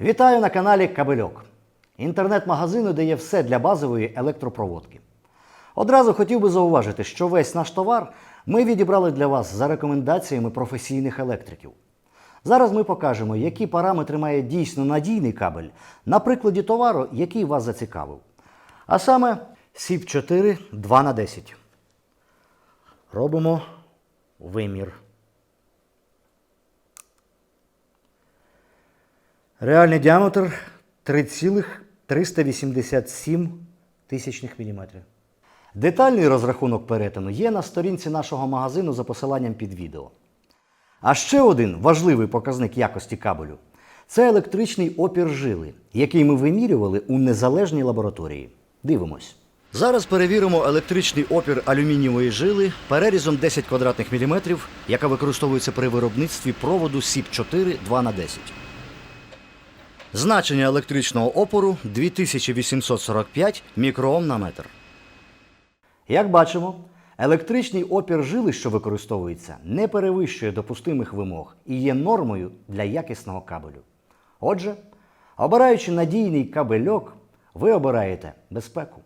Вітаю на каналі Кабельок, інтернет-магазину, де є все для базової електропроводки. Одразу хотів би зауважити, що весь наш товар ми відібрали для вас за рекомендаціями професійних електриків. Зараз ми покажемо, які параметри має дійсно надійний кабель на прикладі товару, який вас зацікавив. А саме SIP 4 2х10. Робимо вимір. Реальний діаметр 3,387 тисячних міліметрів. Детальний розрахунок перетину є на сторінці нашого магазину за посиланням під відео. А ще один важливий показник якості кабелю це електричний опір жили, який ми вимірювали у незалежній лабораторії. Дивимось. Зараз перевіримо електричний опір алюмінієвої жили перерізом 10 квадратних міліметрів, яка використовується при виробництві проводу SIP 4 2х10. Значення електричного опору 2845 мікроом на метр. Як бачимо, електричний опір жили, що використовується, не перевищує допустимих вимог і є нормою для якісного кабелю. Отже, обираючи надійний кабельок, ви обираєте безпеку.